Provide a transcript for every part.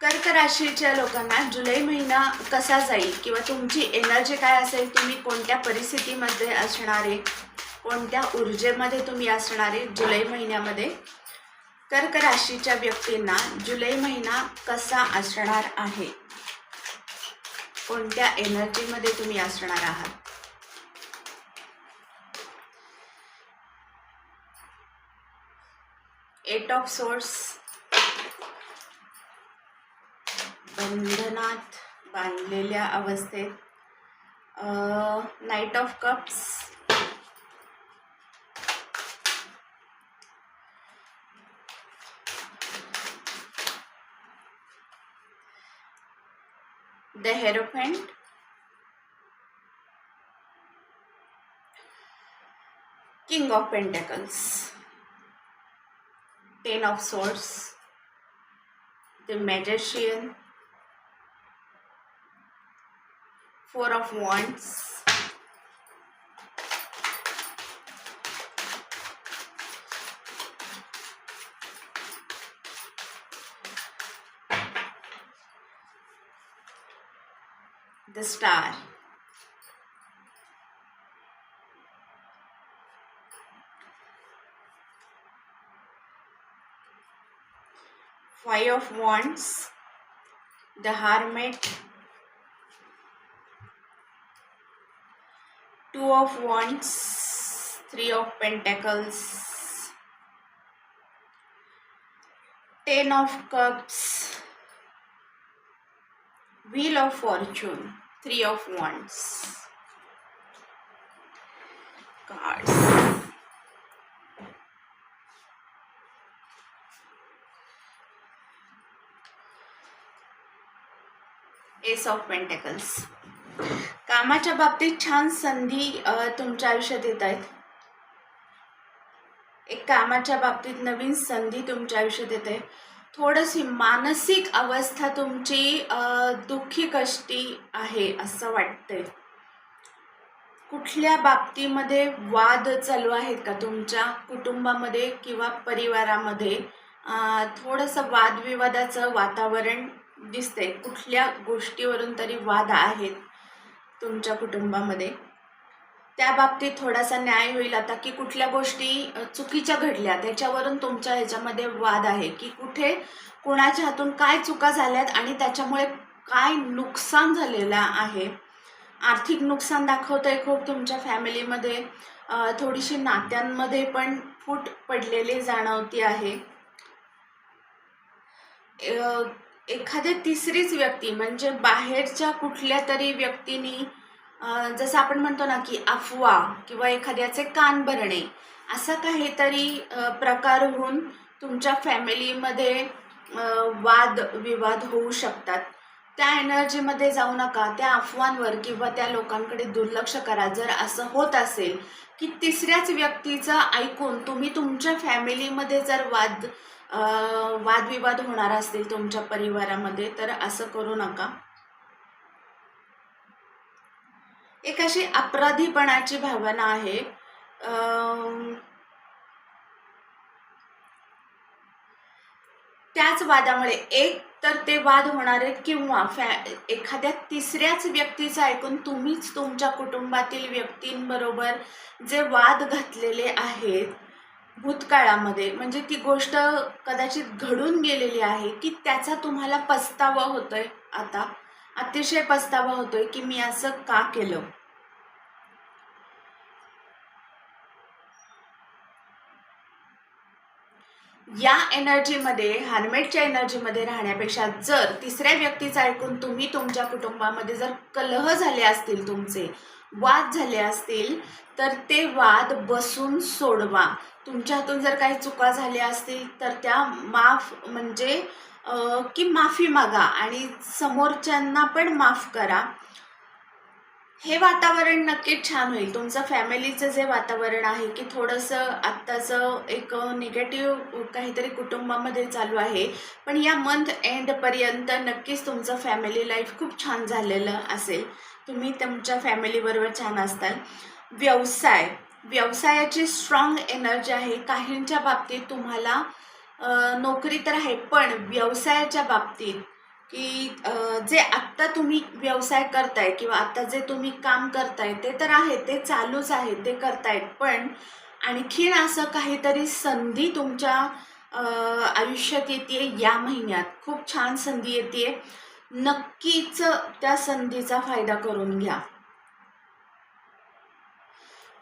कर्क राशीच्या लोकांना जुलै महिना कसा जाईल किंवा तुमची एनर्जी काय असेल तुम्ही कोणत्या परिस्थितीमध्ये असणारे कोणत्या ऊर्जेमध्ये तुम्ही असणारे जुलै महिन्यामध्ये? कर्क राशीच्या व्यक्तींना जुलै महिना कसा असणार आहे? कोणत्या एनर्जीमध्ये तुम्ही असणार आहात? एट ऑफ सोर्स बंधनात बांधलेल्या अवस्थेत knight of cups the hierophant king of pentacles ten of swords the magician. Four of wands. The star. Five of wands. The hermit two of wands three of pentacles ten of cups wheel of fortune three of wands. Cards. Ace of pentacles. कामाच्या बाबतीत छान संधी तुमच्या आयुष्यात येत आहेत. एक कामाच्या बाबतीत नवीन संधी तुमच्या आयुष्यात येते. थोडीशी मानसिक अवस्था तुमची दुःखी कष्टी आहे असं वाटतंय. कुठल्या बाबतीमध्ये वाद चालू आहेत का तुमच्या कुटुंबामध्ये किंवा परिवारामध्ये? थोडंसं वादविवादाचं वातावरण दिसतंय. कुठल्या गोष्टीवरून तरी वाद आहेत? तुमच्या कुटुंबामध्ये. त्या बाबतीत थोडासा न्याय होईल आता की कुठल्या गोष्टी चुकीच्या घडल्या. त्याच्यावरून तुमच्या ह्याच्यामध्ये वाद आहे की कुठे कोणाच्या हातून काय चुका झाल्यात आणि त्याच्यामुळे काय नुकसान झालेलं आहे. आर्थिक नुकसान दाखवतंय खूप तुमच्या फॅमिलीमध्ये. थोडीशी नात्यांमध्ये पण फूट पडलेली जाणवती आहे. एखादी तिसरीच व्यक्ती म्हणजे बाहेरच्या कुठल्या तरी व्यक्तीनी जसं आपण म्हणतो ना की अफवा किंवा एखाद्याचे कान भरणे असा काहीतरी प्रकार होऊन तुमच्या फॅमिलीमध्ये वाद विवाद होऊ शकतात. त्या एनर्जीमध्ये जाऊ नका त्या अफवांवर किंवा त्या लोकांकडे दुर्लक्ष करा. जर असं होत असेल की तिसऱ्याच व्यक्तीचं ऐकून तुम्ही तुमच्या फॅमिलीमध्ये जर वाद वादविवाद होणार असतील तुमच्या परिवारामध्ये तर असं करू नका. एक अशी अपराधीपणाची भावना आहे. त्याच वादामुळे एक तर ते वाद होणारे किंवा फॅ एखाद्या तिसऱ्याच व्यक्तीचं ऐकून तुम्हीच तुमच्या कुटुंबातील व्यक्तींबरोबर जे वाद घातलेले आहेत भूतकाळामध्ये म्हणजे ती गोष्ट कदाचित घडून गेलेली आहे की त्याचा तुम्हाला पस्तावा होतोय आता. अतिशय पस्तावा होतोय की मी असं का केलं? या एनर्जीमध्ये हार्मेटच्या एनर्जीमध्ये राहण्यापेक्षा जर तिसऱ्या व्यक्तीचं ऐकून तुम्ही तुमच्या कुटुंबामध्ये जर कलह झाले असतील तुमचे वाद झाले असतील तर ते वाद बसून सोडवा. तुमच्या हातून जर काही चुका झाल्या असतील तर त्या माफ म्हणजे की माफी मागा आणि समोरच्यांना पण माफ करा. हे वातावरण नक्कीच छान होईल. तुमचं फॅमिलीचं जे वातावरण आहे की थोडंसं आत्ताचं एक निगेटिव्ह काहीतरी कुटुंबामध्ये चालू आहे पण या मंथ एंडपर्यंत नक्कीच तुमचं फॅमिली लाईफ खूप छान झालेलं असेल. तुम्ही तुमच्या फॅमिलीबरोबर छान असताल. व्यवसाय. व्यवसायाची स्ट्रॉंग एनर्जी आहे. काहींच्या बाबतीत तुम्हाला नोकरी तर आहे पण व्यवसायाच्या बाबतीत की जे आत्ता तुम्ही व्यवसाय करताय किंवा आत्ता जे तुम्ही काम करताय ते तर आहे ते चालूच आहे ते करतायत पण आणखीन असं काहीतरी संधी तुमच्या आयुष्यात येते या महिन्यात. खूप छान संधी येते नक्कीच त्या संधीचा फायदा करून घ्या.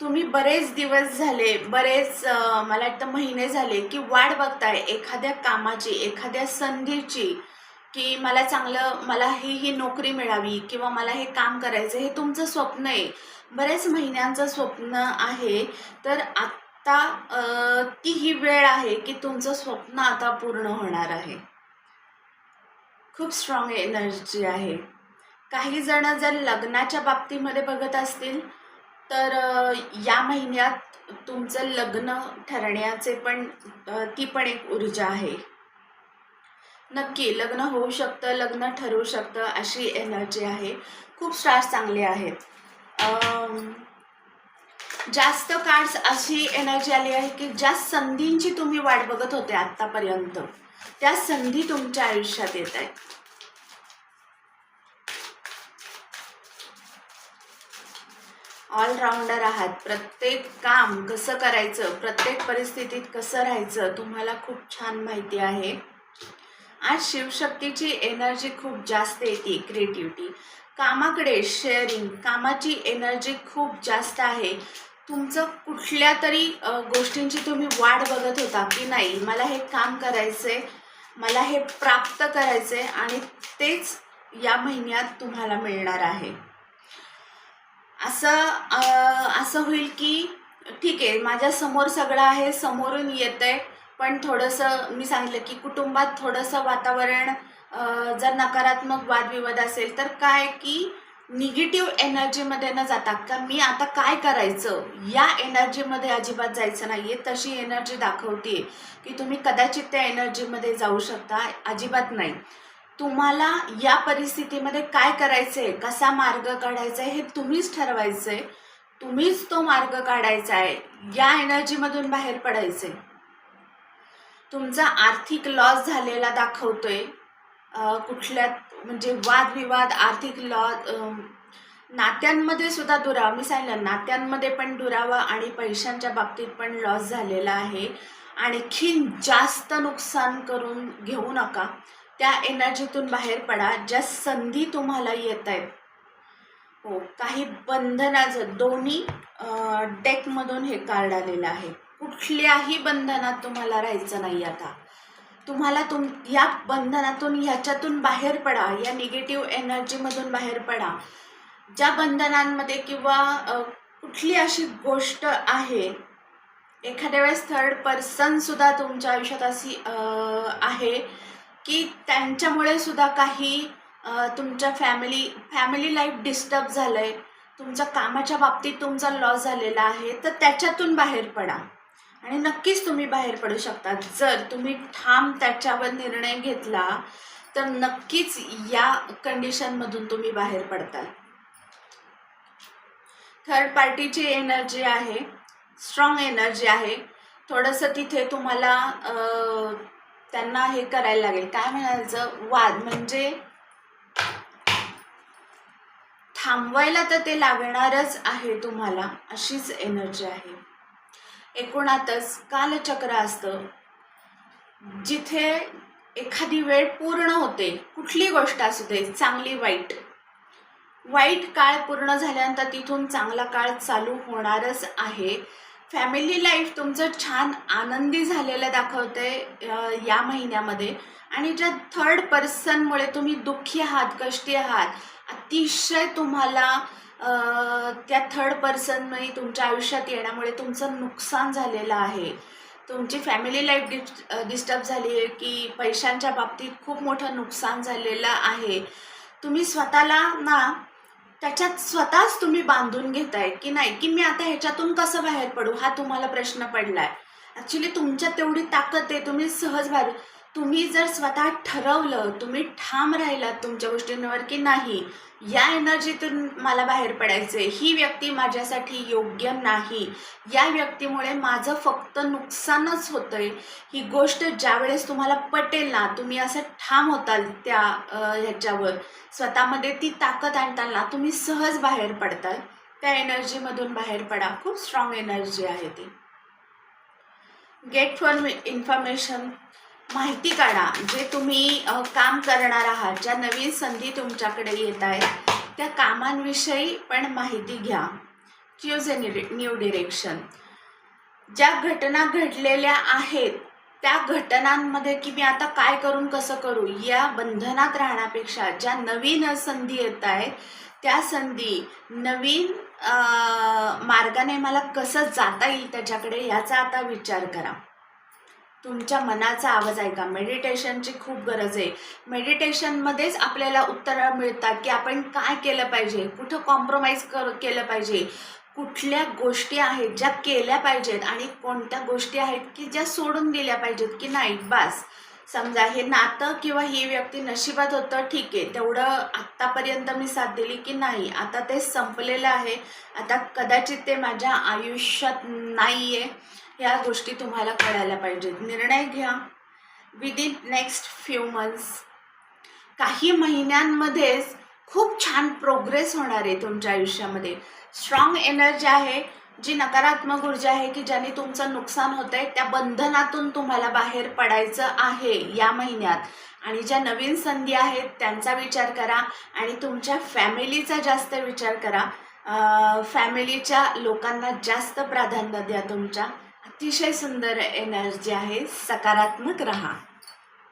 तुम्ही बरेच दिवस झाले बरेच मला वाटतं महिने झाले की वाट बघताय एखाद्या कामाची एखाद्या संधीची की मला चांगलं मला ही ही नोकरी मिळावी किंवा मला हे काम करायचं हे तुमचं स्वप्न आहे. बरेच महिन्यांचं स्वप्न आहे. तर आत्ता ती ही वेळ आहे की तुमचं स्वप्न आता पूर्ण होणार आहे. खूप स्ट्रॉंग एनर्जी आहे. काही जण जर लग्नाच्या बाबतीमध्ये बघत असतील तर या महिन्यात तुमचं लग्न ठरण्याचे पण ती पण एक ऊर्जा आहे. नक्की लग्न होऊ शकतं लग्न ठरवू शकतं अशी एनर्जी आहे. खूप स्टार्स चांगले आहेत. जास्त कार्ड्स अशी एनर्जी आली आहे की ज्या संधींची तुम्ही वाट बघत होते आत्तापर्यंत त्या संधी तुमच्या आयुष्यात येत आहेत. ऑलराऊंडर आहात. प्रत्येक काम कसं करायचं प्रत्येक परिस्थितीत कसं राहायचं तुम्हाला खूप छान माहिती आहे. आज शिवशक्तीची एनर्जी खूप जास्त येते क्रिएटिव्हिटी कामाकडे शेअरिंग कामाची एनर्जी खूप जास्त आहे. तुमचं कुठल्या तरी गोष्टींची तुम्ही वाट बघत होता की नाही? मला हे काम करायचंय मला हे प्राप्त करायचंय आणि तेच या महिन्यात तुम्हाला मिळणार आहे. असं असं होईल की ठीक आहे माझ्यासमोर सगळं आहे समोरून येत आहे पण थोडंसं मी सांगितलं की कुटुंबात थोडंसं वातावरण जर नकारात्मक वादविवाद असेल तर काय की निगेटिव्ह एनर्जीमध्ये न जाता का मी आता काय करायचं? या एनर्जीमध्ये अजिबात जायचं नाही आहे तशी एनर्जी दाखवते की तुम्ही कदाचित त्या एनर्जीमध्ये जाऊ शकता. अजिबात नाही. तुम्हाला या परिस्थितीमध्ये काय करायचं आहे कसा मार्ग काढायचा आहे हे तुम्हीच ठरवायचं आहे तुम्हीच तो मार्ग काढायचा आहे या एनर्जीमधून बाहेर पडायचं आहे तुमचा आर्थिक लॉस झालेला दाखवतोय. कुठल्या म्हणजे वादविवाद आर्थिक लॉस नात्यांमध्ये सुद्धा दुरावा मी सांगितलं नात्यांमध्ये पण दुरावा आणि पैशांच्या बाबतीत पण लॉस झालेला आहे. आणखीन जास्त नुकसान करून घेऊ नका. त्या एनर्जीतून बाहेर पडा. ज्या संधी तुम्हाला येत आहेत. हो काही बंधनाचं दोन्ही डेकमधून हे कार्ड आलेलं आहे. कुठल्याही बंधनात तुम्हाला राहायचं नाही आता. तुम्हाला तुम या बंधनातून ह्याच्यातून बाहेर पडा या निगेटिव्ह एनर्जीमधून बाहेर पडा. ज्या बंधनांमध्ये किंवा कुठली अशी गोष्ट आहे एखाद्या वेळेस थर्ड पर्सनसुद्धा तुमच्या आयुष्यात अशी आहे की त्यांच्यामुळे सुद्धा काही तुमच्या फॅमिली फॅमिली लाईफ डिस्टर्ब झालं आहे तुमच्या कामाच्या बाबतीत तुमचा लॉस झालेला आहे. तर त्याच्यातून बाहेर पडा. आणि नक्कीच तुम्ही बाहेर पडू शकता. जर तुम्ही ठाम त्याच्यावर निर्णय घेतला तर नक्कीच या कंडिशनमधून तुम्ही बाहेर पडताल. थर्ड पार्टीची एनर्जी आहे. स्ट्रॉंग एनर्जी आहे. थोडंसं तिथे तुम्हाला त्यांना हे करायला लागेल. काय म्हणायचं वाद म्हणजे थांबवायला तर ते लागणारच आहे तुम्हाला. अशीच एनर्जी आहे. एकूणातच कालचक्र असतं. जिथे एखादी वेळ पूर्ण होते कुठली गोष्ट असू दे चांगली वाईट. वाईट काळ पूर्ण झाल्यानंतर तिथून चांगला काळ चालू होणारच आहे. फॅमिली लाईफ तुमचं छान आनंदी झालेलं दाखवतंय या महिन्यामध्ये. आणि ज्या थर्ड पर्सनमुळे तुम्ही दुःखी आहात कष्टी आहात अतिशय तुम्हाला त्या थर्ड पर्सनने तुमच्या आयुष्यात येण्यामुळे तुमचं नुकसान झालेलं आहे. तुमची फॅमिली लाईफ डिस् डिस्टर्ब झाली आहे की पैशांच्या बाबतीत खूप मोठं नुकसान झालेलं आहे. तुम्ही स्वतःला ना त्याच्यात स्वतःच तुम्ही बांधून घेताय की नाही की मी आता ह्याच्यातून कसं बाहेर पडू? हा तुम्हाला प्रश्न पडलाय. ॲक्च्युली तुमच्यात तेवढी ताकद आहे तुम्ही सहज बाहेर तुम्ही जर स्वतः ठरवलं तुम्ही ठाम राहिलात तुमच्या गोष्टींवर की नाही या एनर्जीतून मला बाहेर पडायचंय. ही व्यक्ती माझ्यासाठी योग्य नाही. या व्यक्तीमुळे माझं फक्त नुकसानच होतंय. ही गोष्ट ज्यावेळेस तुम्हाला पटेल ना तुम्ही असं ठाम होताल त्या ह्याच्यावर. स्वतःमध्ये ती ताकद आणताना तुम्ही सहज बाहेर पडताल. त्या एनर्जीमधून बाहेर पडा. खूप स्ट्रॉंग एनर्जी आहे ती. गेट फॉर इन्फॉर्मेशन माहिती काढा. जे तुम्ही काम करणार आहात ज्या नवीन संधी तुमच्याकडे येत आहेत त्या कामांविषयी पण माहिती घ्या. चूज अ न्यू डिरेक्शन ज्या घटना घडलेल्या आहेत त्या घटनांमध्ये की मी आता काय करून कसं करू या बंधनात राहण्यापेक्षा ज्या नवीन संधी येत आहेत त्या संधी नवीन मार्गाने मला कसं जाता येईल त्याच्याकडे याचा आता विचार करा. तुमच्या मनाचा आवाज ऐका. मेडिटेशनची खूप गरज आहे. मेडिटेशनमध्येच आपल्याला उत्तरं मिळतात की आपण काय केलं पाहिजे कुठं कॉम्प्रोमाइज कर केलं पाहिजे कुठल्या गोष्टी आहेत ज्या केल्या पाहिजेत आणि कोणत्या गोष्टी आहेत की ज्या सोडून दिल्या पाहिजेत की नाही. बास. समजा हे नातं किंवा ही व्यक्ती नशिबात होतं ठीक आहे. तेवढं आत्तापर्यंत मी साथ दिली की नाही. आता ते संपलेलं आहे. आता कदाचित ते माझ्या आयुष्यात नाही आहे ह्या गोष्टी तुम्हाला कळायला पाहिजेत. निर्णय घ्या. विदिन नेक्स्ट फ्यू मंथ्स काही महिन्यांमध्येच खूप छान प्रोग्रेस होणार आहे तुमच्या आयुष्यामध्ये. स्ट्रॉंग एनर्जी आहे. जी नकारात्मक ऊर्जा आहे की ज्याने तुमचं नुकसान होत आहे त्या बंधनातून तुम्हाला बाहेर पडायचं आहे या महिन्यात. आणि ज्या नवीन संधी आहेत त्यांचा विचार करा आणि तुमच्या फॅमिलीचा जास्त विचार करा. फॅमिलीच्या लोकांना जास्त प्राधान्य द्या तुमच्या. अतिशय सुंदर एनर्जी आहे. सकारात्मक रहा.